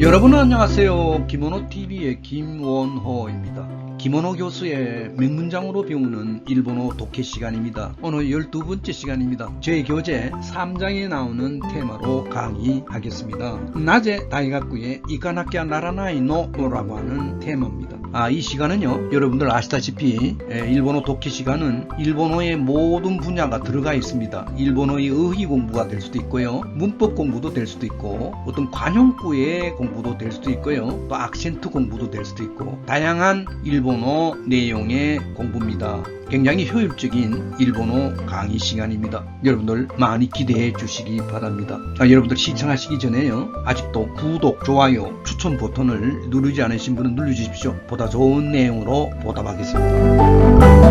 여러분 안녕하세요. 김원호TV의 김원호입니다. 김원호 교수의 맹문장으로 배우는 일본어 독해 시간입니다. 오늘 12번째 시간입니다. 제 교재 3장에 나오는 테마로 강의하겠습니다. 낮에 다이가쿠의 이카나키아 나라나이노라고 하는 테마입니다. 아, 이 시간은요, 여러분들 아시다시피 에, 일본어 독해 시간은 일본어의 모든 분야가 들어가 있습니다. 일본어의 의의 공부가 될 수도 있고요, 문법 공부도 될 수도 있고, 어떤 관용구의 공부도 될 수도 있고요, 또 악센트 공부도 될 수도 있고, 다양한 일본 어 내용의 공부입니다. 굉장히 효율적인 일본어 강의 시간입니다. 여러분들 많이 기대해 주시기 바랍니다. 아, 여러분들 시청하시기 전에요. 아직도 구독, 좋아요, 추천 버튼을 누르지 않으신 분은 눌러주십시오. 보다 좋은 내용으로 보답하겠습니다.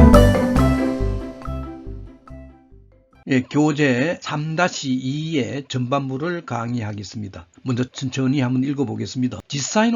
예, 교재 3-2의 전반부를 강의하겠습니다. 먼저 천천히 한번 읽어보겠습니다.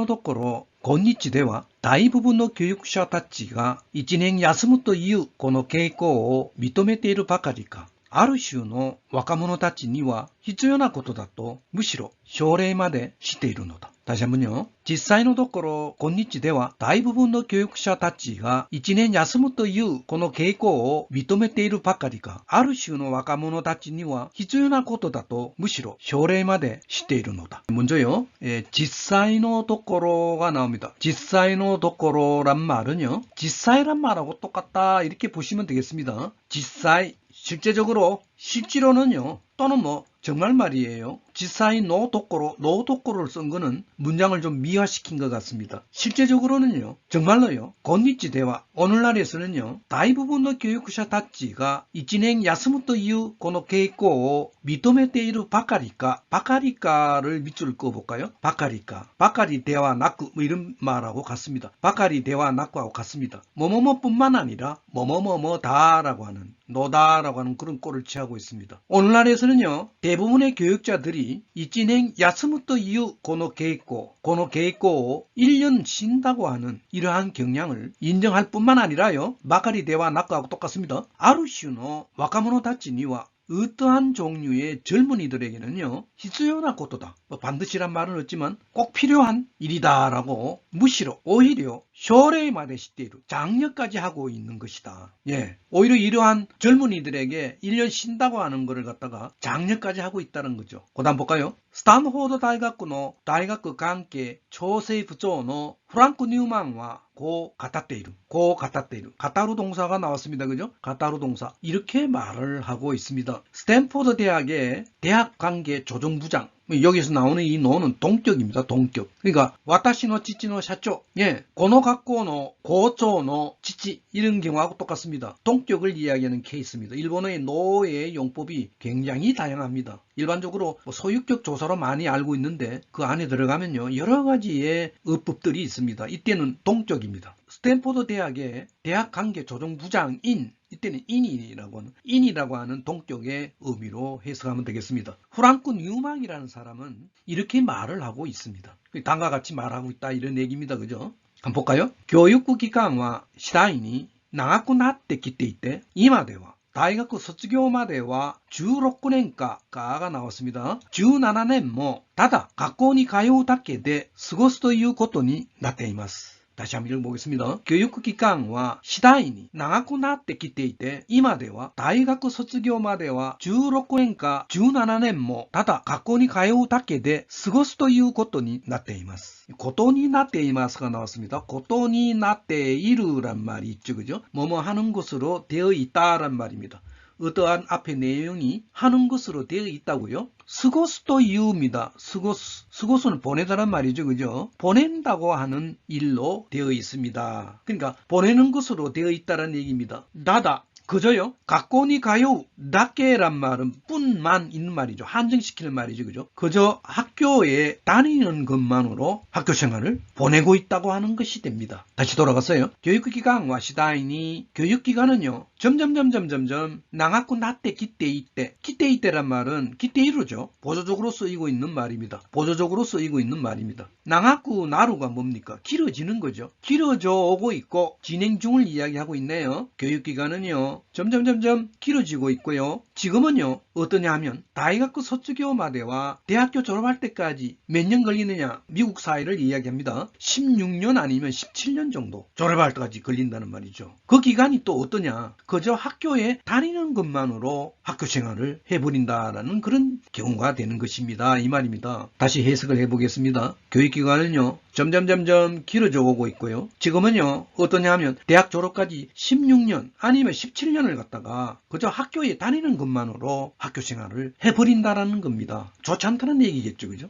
도코로 今日では大部分の教育者たちが一年休むというこの傾向を認めているばかりか、ある種の若者たちには必要なことだとむしろ奨励までしているのだ。 다시한번요実際のところ、今日では大部分の教育者たちが一年休むというこの傾向を認めているばかりか、ある種の若者たちには必要なことだとむしろ奨励までしているのだ。 먼저요, 예, 実際のところが 나옵니다. 実際のところ란 말은요, 実際란 말하고 똑같다 이렇게 보시면 되겠습니다. 実際 실제적으로 실제로는요 또는 뭐 정말 말이에요. 지사이 노도꼬로 노도꼬로를 쓴 거는 문장을 좀 미화시킨 것 같습니다. 실제적으로는요. 정말로요. 곤니치 대화 오늘날에서는요. 대부분의 교육자 다치가 이진행 야스무토 이유 고노 케이코 미토메테이루 바카리까 바카리까를 밑줄을 그어볼까요? 바카리까 바카리 대화 낙구 뭐 이런 말하고 같습니다. 바카리 대화 낙구하고 같습니다. 뭐뭐뭐 뿐만 아니라 뭐뭐뭐뭐 다라고 하는 노다라고 하는 그런 꼴을 취하고 있습니다. 오늘날에서는요. 대부분의 교육자들이 이진행 야스무토 이유 고노 케이코 고노 케이코 1년 쉰다고 하는 이러한 경향을 인정할 뿐만 아니라요. 마카리 대화 낙구하고 똑같습니다. 아루슈노 와카모노 다치니와 어떠한 종류의 젊은이들에게는요, 히스요나 고토다. 뭐 반드시란 말은 없지만 꼭 필요한 일이다 라고 무시로 오히려 쇼레이 마데 시대로 장려까지 하고 있는 것이다. 예. 오히려 이러한 젊은이들에게 1년 쉰다고 하는 것을 갖다가 장려까지 하고 있다는 거죠. 그 다음 볼까요? 스탄포드 대학의 대학 관계 초세 부조의 프랑크 뉴만과 고 가타테이루, 고 가타테이루, 가타루 동사가 나왔습니다. 그죠? 가타루 동사. 이렇게 말을 하고 있습니다. 스탠포드 대학의 대학 관계 조정부장, 여기서 나오는 이 노는 동격입니다. 동격. 그러니까 와타시노 치치노 샤초. 예. 고노 갖고노 고초노 치치 이런 경우하고 똑같습니다. 동격을 이야기하는 케이스입니다. 일본어의 노의 용법이 굉장히 다양합니다. 일반적으로 뭐 소유격 조사로 많이 알고 있는데 그 안에 들어가면요 여러 가지의 어법들이 있습니다. 이때는 동격입니다. 스탠포드 대학의 대학 관계 조정 부장인 이때는 인이라고 하는 인이라고 하는 동격의 의미로 해석하면 되겠습니다. 프랑크 뉴망이라는 사람은 이렇게 말을 하고 있습니다. 당과 같이 말하고 있다 이런 얘기입니다. 그죠? 한번 볼까요? 교육부 기관과 시다인이 나가고 나때 기때 이때 이마대와 大学卒業までは16年かが나왔습니다. 17年もただ学校に通うだけで過ごすということになっています。 다시 한번 읽어보겠습니다. 교육기간과 시다이니 長くなってきていて、今では大学卒業までは16年か17年もただ学校に通うだけで過ごすということになっています。ことになっています가 나왔습니다. ことになっている란 말이 있죠. 그죠? 뭐뭐 하는 것으로 되어 있다란 말입니다. 어떠한 앞에 내용이 하는 것으로 되어 있다고요? 스고스도 이유입니다. 스고스, 스고스는 보내다란 말이죠. 그죠? 보낸다고 하는 일로 되어 있습니다. 그러니까 보내는 것으로 되어 있다는 얘기입니다. 나다. 그저요? 각고니 가요 낫게란 말은 뿐만 있는 말이죠. 한정시키는 말이죠. 그죠? 그저 학교에 다니는 것만으로 학교 생활을 보내고 있다고 하는 것이 됩니다. 다시 돌아갔어요. 교육기관과 시다이니 교육기관은요. 점점 점점 점점 나갖고 나때 기때 이때 기때 이때란 말은 기때 이루죠. 보조적으로 쓰이고 있는 말입니다. 보조적으로 쓰이고 있는 말입니다. 나갖고 나루가 뭡니까? 길어지는 거죠. 길어져 오고 있고 진행 중을 이야기하고 있네요. 교육기관은요. 점점 점점 길어지고 있고요. 지금은요. 어떠냐 하면 다이가쿠 소츠교마대와 대학교 졸업할 때까지 몇 년 걸리느냐 미국 사회를 이야기합니다. 16년 아니면 17년 정도 졸업할 때까지 걸린다는 말이죠. 그 기간이 또 어떠냐 그저 학교에 다니는 것만으로 학교 생활을 해버린다라는 그런 경우가 되는 것입니다. 이 말입니다. 다시 해석을 해보겠습니다. 교육기관은요 점점 점점 길어져 오고 있고요. 지금은요 어떠냐 하면 대학 졸업까지 16년 아니면 17년을 갖다가 그저 학교에 다니는 것만으로 학교 생활을 해버린다라는 겁니다. 좋지 않다는 얘기겠죠, 그죠?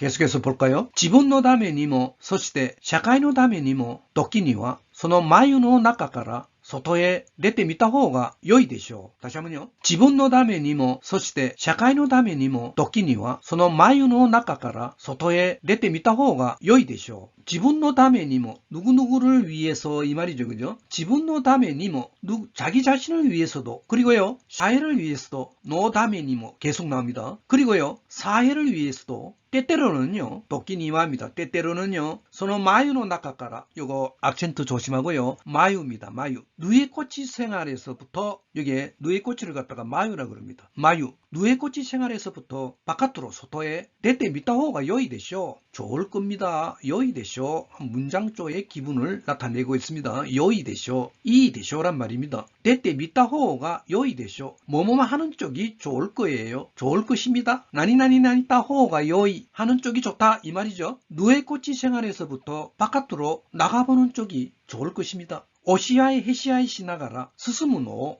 계속해서 볼까요? 自分のためにも、そして社会のためにも、時には、その眉の中から 外へ出てみた方が良いでしょう。다시한번요。自分のためにも、そして社会のためにも、時には、その眉の中から外へ出てみた方が良いでしょう。自分のためにも 누구누구를 위해서 이 말이죠. 그죠? 自分のためにも 누, 자기 자신을 위해서도 그리고요. 사회를 위해서도 노 다음에 니모 계속 나옵니다. 그리고요. 사회를 위해서도 때때로는요. 도끼니와입니다. 때때로는요. 소노 마유노 나카까라 요거 악센트 조심하고요. 마유입니다. 마유. 누에꼬치 생활에서부터 여기에 누에꼬치를 갖다가 마유라 그럽니다. 마유. 누에꼬치 생활에서부터 바깥으로 소토에 대때 미타호가 요이 되쇼. 좋을 겁니다. 요이 되쇼. 문장조의 기분을 나타내고 있습니다. 요이 되쇼. 이 되쇼란 말입니다. 대때 미타호가 요이 되쇼. 뭐뭐뭐 하는 쪽이 좋을 거예요. 좋을 것입니다. 나니나니나니 따 호가 요이 하는 쪽이 좋다 이 말이죠. 누에꼬치 생활에서부터 바깥으로 나가보는 쪽이 좋을 것입니다. 오시아이 해시아이 시나가라 스스무노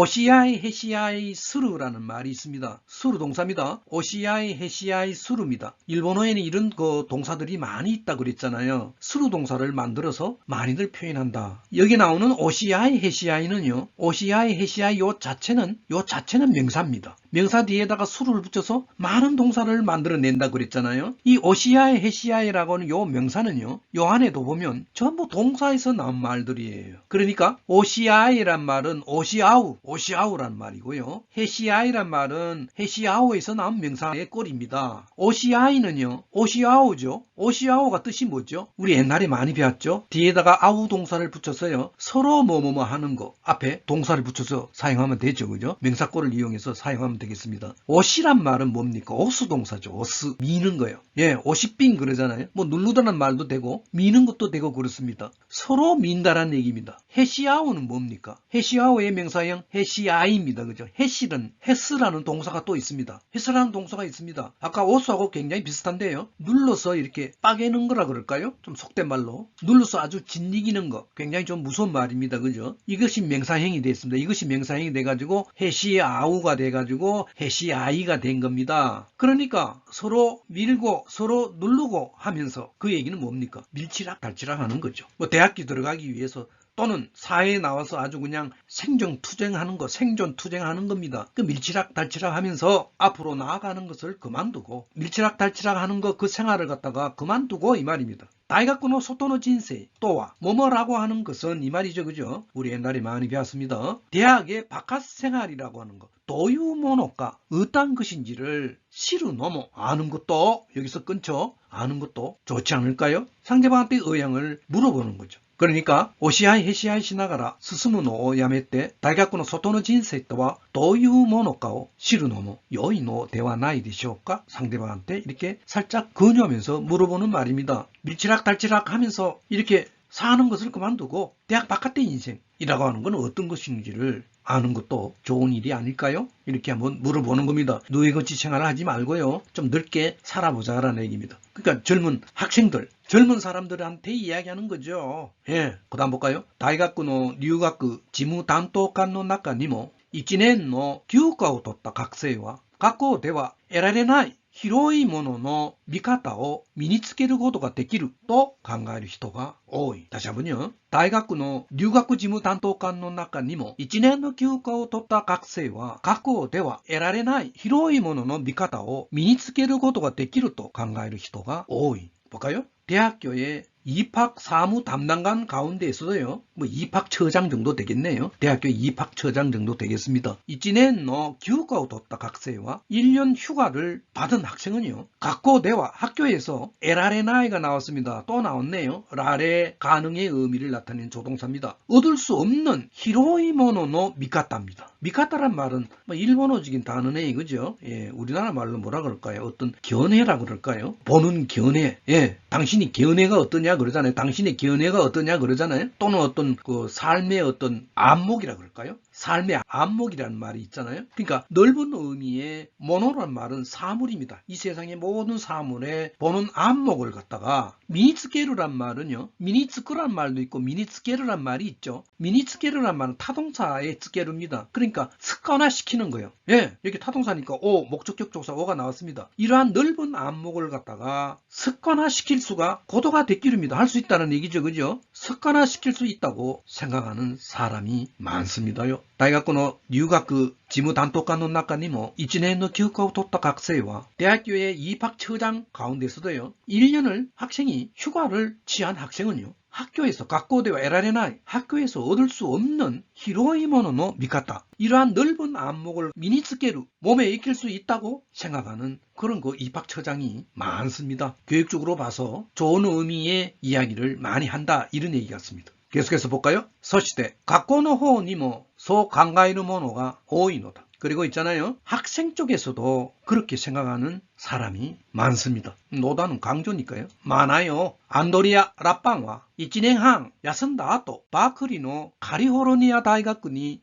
오시아이 해시아이 스루라는 말이 있습니다. 스루 동사입니다. 오시아이 해시아이 스루입니다. 일본어에는 이런 그 동사들이 많이 있다 그랬잖아요. 스루 동사를 만들어서 많이들 표현한다. 여기 나오는 오시아이 해시아이는요. 오시아이 해시아이 요 자체는 요 자체는 명사입니다. 명사 뒤에다가 수를 붙여서 많은 동사를 만들어낸다 그랬잖아요. 이 오시아이 해시아이라고 하는 요 명사는요. 요 안에도 보면 전부 동사에서 나온 말들이에요. 그러니까 오시아이란 말은 오시아우, 오시아우란 말이고요. 해시아이란 말은 해시아우에서 나온 명사의 꼴입니다. 오시아이는요. 오시아우죠. 오시아우가 뜻이 뭐죠? 우리 옛날에 많이 배웠죠. 뒤에다가 아우 동사를 붙여서요. 서로 뭐뭐뭐 하는 거 앞에 동사를 붙여서 사용하면 되죠. 그죠? 명사꼴을 이용해서 사용하면 되겠습니다. 옷이란 말은 뭡니까? 오수 동사죠. 오스 미는 거예요. 예, 옷이 삥 그러잖아요. 뭐 누르다는 말도 되고 미는 것도 되고 그렇습니다. 서로 민다라는 얘기입니다. 해시아우는 뭡니까? 해시아우의 명사형 해시아이입니다. 그죠? 해실은 헤스라는 동사가 또 있습니다. 헤스라는 동사가 있습니다. 아까 오수하고 굉장히 비슷한데요. 눌러서 이렇게 빠개는 거라 그럴까요? 좀 속된 말로 눌러서 아주 짓이기는 거 굉장히 좀 무서운 말입니다. 그죠? 이것이 명사형이 됐습니다. 이것이 명사형이 돼가지고 해시아우가 돼가지고 해시아이가 된 겁니다. 그러니까 서로 밀고 서로 누르고 하면서 그 얘기는 뭡니까? 밀치락 달치락 하는 거죠. 뭐 대학교 들어가기 위해서 또는 사회에 나와서 아주 그냥 생존 투쟁하는 거, 생존 투쟁하는 겁니다. 그 밀치락 달치락 하면서 앞으로 나아가는 것을 그만두고 밀치락 달치락 하는 거 그 생활을 갖다가 그만두고 이 말입니다. 다이가쿠노 소토노 진세 또와 뭐뭐라고 하는 것은 이 말이죠 그죠 우리 옛날에 많이 배웠습니다 대학의 바깥 생활이라고 하는 것 도유모노가 어떤 것인지를 시루 넘어 아는 것도 여기서 끊죠 아는 것도 좋지 않을까요 상대방한테 의향을 물어보는 거죠 그러니까 오시아이 해시아이 시나가라 스스무노 야메때 다이가쿠노 소토노 진세とは 도유모노가오 시루노모 요이노 대화 나이 되시오까 상대방한테 이렇게 살짝 근유하면서 물어보는 말입니다. 밀치락 달치락 하면서 이렇게 사는 것을 그만두고 대학 바깥의 인생이라고 하는 건 어떤 것인지를 아는 것도 좋은 일이 아닐까요? 이렇게 한번 물어보는 겁니다. 누이거치 생활을 하지 말고요. 좀 넓게 살아보자라는 얘기입니다. 그러니까 젊은 학생들, 젊은 사람들한테 이야기하는 거죠. 예, 그 다음 볼까요? 다이가쿠노 류가쿠 지무 단토칸노 나카니모 1年の休暇を取った学生は学校では得られない 広いものの見方を身につけることができると考える人が多い。다시한번요。大学の留学事務担当官の中にも1年の休暇を取った学生は学校では得られない広いものの見方を身につけることができると考える人が多い。볼까요 대학교에 입학 사무 담당관 가운데 있어도요. 뭐 입학처장 정도 되겠네요. 대학교 입학처장 정도 되겠습니다. 이진에너 교육과を 뒀다 학생과 1년 휴가를 받은 학생은요. 각고 대와 학교에서 에라레나이가 나왔습니다. 또 나왔네요. 라레 가능의 의미를 나타내는 조동사입니다. 얻을 수 없는 히로이모노노 미카타입니다. 미카타란 말은 뭐 일본어적인 단어네 그죠? 예, 우리나라 말로 뭐라 그럴까요? 어떤 견해라 그럴까요? 보는 견해. 예, 당신이 견해가 어떠냐 그러잖아요. 당신의 견해가 어떠냐 그러잖아요. 또는 어떤 그 삶의 어떤 안목이라 그럴까요? 삶의 안목이라는 말이 있잖아요. 그러니까 넓은 의미의 모노란 말은 사물입니다. 이 세상의 모든 사물에 보는 안목을 갖다가 미니츠게르란 말은요. 미니츠크란 말도 있고 미니츠게르란 말이 있죠. 미니츠게르란 말은 타동사의 츠게르입니다. 그러니까 습관화시키는 거예요. 예, 여기 타동사니까 오 목적격 조사 오가 나왔습니다. 이러한 넓은 안목을 갖다가 습관화시킬 수가 고도가 됐기입니다. 할 수 있다는 얘기죠. 그죠? 습관화시킬 수 있다고 생각하는 사람이 많습니다요. 大学の留学事務担当官の中にも1年の休暇を取った学生は대학교의입학처장가운데서도요1년을학생이휴가를취한학생은요 학교에서 갖고 되어 에라레나 학교에서 얻을 수 없는 히로이 모노의 미카타 이러한 넓은 안목을 미니츠게루 몸에 익힐 수 있다고 생각하는 그런 그 입학처장이 많습니다. 교육적으로 봐서 좋은 의미의 이야기를 많이 한다 이런 얘기 같습니다. 계속해서 볼까요? 서시대 각고의 호니も 소강가인의 모노가 오이노다. 그리고 있잖아요. 학생 쪽에서도 그렇게 생각하는 사람이 많습니다. 노다는 강조니까요. 많아요. 안도리아 라빵과 이진행항 야선다토 바크리노 카리호로니아 대학군이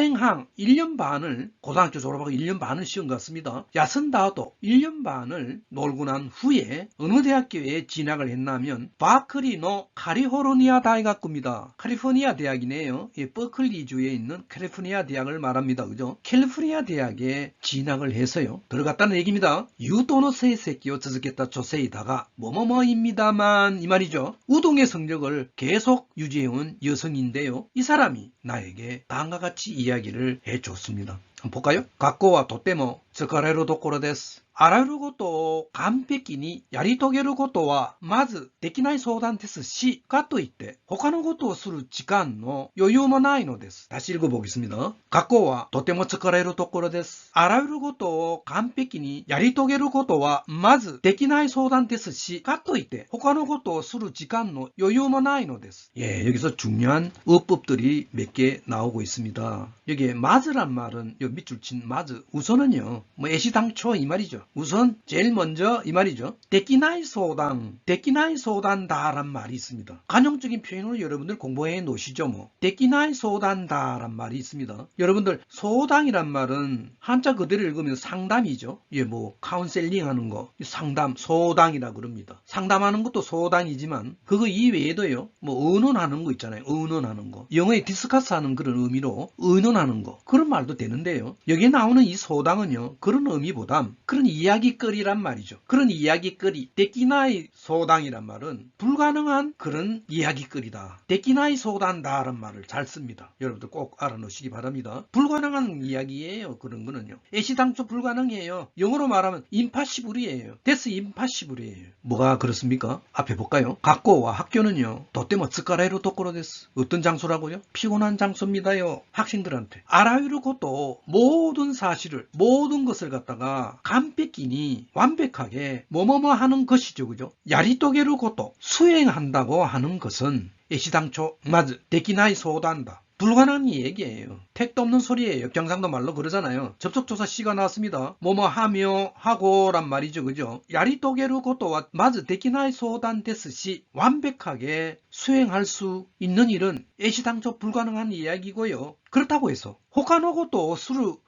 의 진행항 1년 반을 고등학교 졸업하고 1년 반을 시험 갔습니다. 야선다도 1년 반을 놀고 난 후에 어느 대학교에 진학을 했냐면 바크리노 카리포르니아 대학입니다. 카리포니아 대학이네요. 예, 버클리주에 있는 캘리포니아 대학을 말합니다. 그죠? 캘리포니아 대학에 진학을 해서요. 들어갔다는 얘기입니다. 유도노 세세끼요 저스겠다 조세이다가 뭐뭐뭐입니다만 이 말이죠. 우동의 성적을 계속 유지해온 여성인데요. 이 사람이 나에게 다음과 같이 이야기 를 해줬습니다. 한번 볼까요? 각고와 도떼모 疲れるところです。あらゆることを完璧にやり遂げることはまずできない相談ですし、かといって他のことをする時間の余裕もないのです。다시읽어보겠습니다過去はとても疲れるところです。あらゆることを完璧にやり遂げることはまずできない相談ですし、かといって他のことをする時間の余裕もないのです。예 여기서중요한어법들이몇개나오고있습니다여기에마즈란말은요밑줄친마즈우선은요 뭐 애시당초 이 말이죠. 우선 제일 먼저 이 말이죠. 데키나이 소당, 데키나이 소단다란 말이 있습니다. 간용적인 표현으로 여러분들 공부해 놓으시죠. 뭐 데키나이 소단다란 말이 있습니다. 여러분들 소당이란 말은 한자 그대로 읽으면 상담이죠. 예, 뭐 카운셀링 하는 거 상담, 소당이라 그럽니다. 상담하는 것도 소당이지만 그거 이외에도요. 뭐 의논하는 거 있잖아요. 의논하는 거. 영어에 디스커스 하는 그런 의미로 의논하는 거. 그런 말도 되는데요. 여기에 나오는 이 소당은요. 그런 의미보다 그런 이야기거리란 말이죠. 그런 이야기거리, 데키나이 소당이란 말은 불가능한 그런 이야기거리다. 데키나이 소단다라는 말을 잘 씁니다. 여러분들 꼭 알아놓으시기 바랍니다. 불가능한 이야기예요. 그런 거는요. 애시당초 불가능해요. 영어로 말하면 임파시블이에요. 데스 임파시블이에요. 뭐가 그렇습니까? 앞에 볼까요? 학교와 학교는요. 도때모 츠카레로 도코로 데스. 어떤 장소라고요? 피곤한 장소입니다요. 학생들한테. 알아유르 것도 모든 사실을 모든 것을 갖다가 간뺏기니 완벽하게 뭐뭐뭐 하는 것이죠. 그죠? 야리토게를 것도 수행한다고 하는 것은 애시당초 맞, 데키나이 소단다. 불가능한 얘기예요. 택도 없는 소리예요. 경상도 말로 그러잖아요. 접속조사 C가 나왔습니다. 뭐뭐 하며 하고란 말이죠. 그죠? 야리도게르 고토와 마즈 데키나이 소단 데스 시 완벽하게 수행할 수 있는 일은 애시당초 불가능한 이야기고요. 그렇다고 해서 호카노고토 수루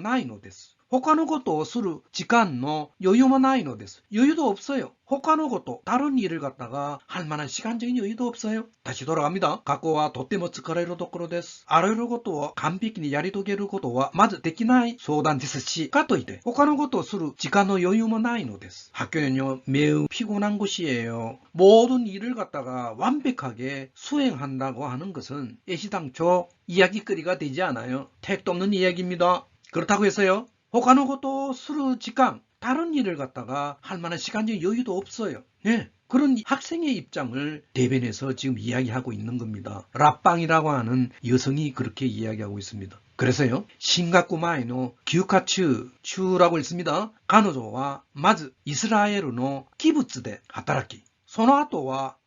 나이노 데스. 他のことをする時間の余裕もないのです. 여유도 없어요. 他のこと, 다른 일을 갖다가 할 만한 시간적인 여유도 없어요. 다시 돌아갑니다. 過去はとても疲れるところです。あらゆることを完璧にやり遂げることはまずできない相談ですし、かといって他のことをする時間の余裕もないのです. 학교는요 매우 피곤한 곳이에요. 모든 일을 갖다가 완벽하게 수행한다고 하는 것은 애시당초 이야기거리가 되지 않아요. 택도 없는 이야기입니다. 그렇다고 해서요. 他のことをする時間, 다른 일을 갖다가 할 만한 시간적 여유도 없어요. 예. 그런 학생의 입장을 대변해서 지금 이야기하고 있는 겁니다. 라빵이라고 하는 여성이 그렇게 이야기하고 있습니다. 그래서요, 싱가쿠마에노 규카츠 추라고 있습니다. 가노조와 마즈 이스라엘의 키부츠데 하타라키. その後は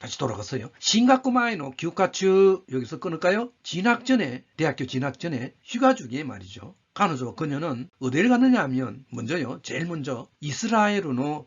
다시 돌아갔어요. 신학구마에노 교과추 여기서 끊을까요? 진학 전에 대학교 진학 전에 휴가 중에 말이죠. 간호조 그녀는 어디를 갔느냐 하면 먼저요. 제일 먼저 이스라엘의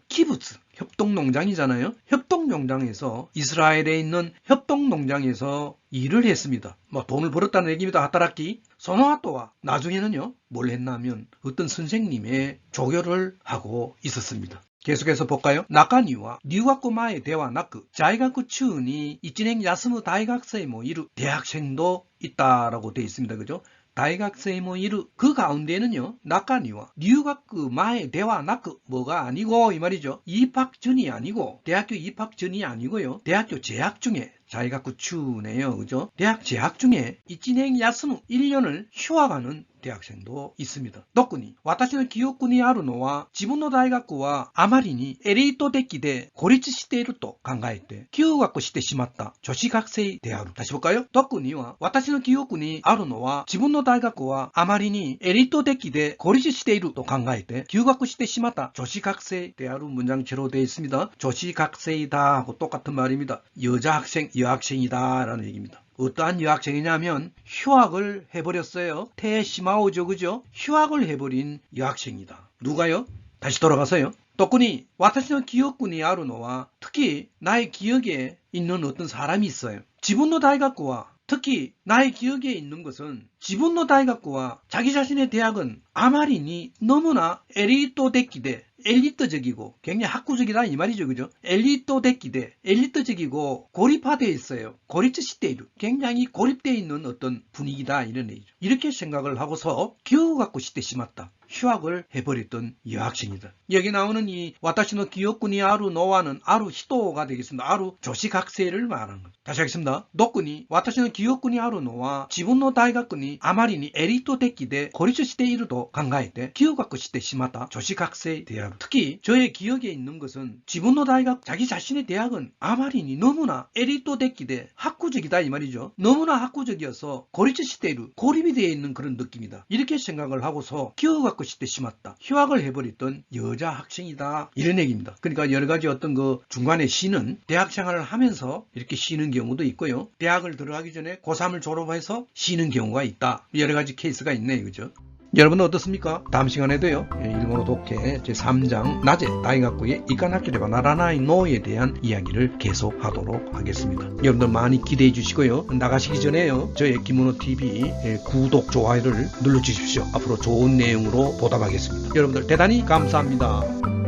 키부츠 협동농장이잖아요. 협동농장에서 이스라엘에 있는 협동농장에서 일을 했습니다. 뭐 돈을 벌었다는 얘기입니다. 하타라키. 소노아토와 나중에는요. 뭘 했냐면 어떤 선생님의 조교를 하고 있었습니다. 계속해서 볼까요? 나카니와 뉴학교마의 대화 나크 자이가쿠 추니 이진행 야스무 다이학생 뭐 이루 대학생도 있다라고 되어 있습니다. 그죠? 다이학생 뭐 이루 그 가운데는요. 나카니와 뉴학교 마의 대화 나크 뭐가 아니고 이 말이죠. 입학 전이 아니고 대학교 입학 전이 아니고요. 대학교 재학 중에 자이가쿠 추네요. 그죠? 대학 재학 중에 이진행 야스무 1년을 휴학하는 대학생도 있습니다. 特に私の記憶にあるのは自分の大学はあまりにエリート的で孤立していると考えて休学してしまった女子学生である。다시볼까요特には私の記憶にあるのは自分の大学はあまりにエリート的で孤立していると考えて休学してしまった女子学生である 문장체로 되어 있습니다. 女子学生다 하고 똑같은 말입니다. 여자 학생, 여학생이다 라는 얘기입니다. 어떠한 여학생이냐면 휴학을 해버렸어요. 태시마오죠 그죠? 휴학을 해버린 여학생이다. 누가요? 다시 돌아가서요. 덕분이 와타시노 기억군이 아루노와 특히 나의 기억에 있는 어떤 사람이 있어요. 지분노 다이각구와 특히 나의 기억에 있는 것은 지분노 다이각구와 자기 자신의 대학은 아마리니 너무나 엘리토 데키데 엘리트적이고 굉장히 학구적이다 이 말이죠 그죠 엘리토 데키데 엘리트적이고 고립화되어 있어요 고립적 시대이루 굉장히 고립되어 있는 어떤 분위기다 이런 얘기죠 이렇게 생각을 하고서 기억 갖고 시대 심었다 휴학을 해버렸던 여학생이다. 여기 나오는 이 와타시노 기억군이 아루 노와는 아루 히토가 되겠습니다. 아루 조시각세를 말하는 것. 다시 하겠습니다. 노군이 와타시노 기억군이 아루 노와 지분노 다이각군이 아마리니 에리토 데키데 고리초 시대 이루도 강가했대 기억갖고 시대 심하다 조시각세 대학. 특히 저의 기억에 있는 것은 지분노 다이각 자기 자신의 대학은 아마리니 너무나 에리토 데키데 학구적이다 이 말이죠. 너무나 학구적이어서 고리초 시대로 고립이 되어 있는 그런 느낌이다. 이렇게 생각을 하고서 기억갖고 시대 심었다. 휴학을 해버렸던 여자 학생이다. 이런 얘기입니다. 그러니까 여러 가지 어떤 그 중간에 쉬는 대학 생활을 하면서 이렇게 쉬는 경우도 있고요. 대학을 들어가기 전에 고3을 졸업해서 쉬는 경우가 있다. 여러 가지 케이스가 있네요. 그죠? 여러분은 어떻습니까? 다음 시간에도요. 예, 일본어 독해 제3장 낮에 다이각구의 이칸학교레바 나라나이 노에 대한 이야기를 계속하도록 하겠습니다. 여러분들 많이 기대해 주시고요. 나가시기 전에요. 저의 김문호 TV 예, 구독, 좋아요를 눌러 주십시오. 앞으로 좋은 내용으로 보답하겠습니다. 여러분들 대단히 감사합니다.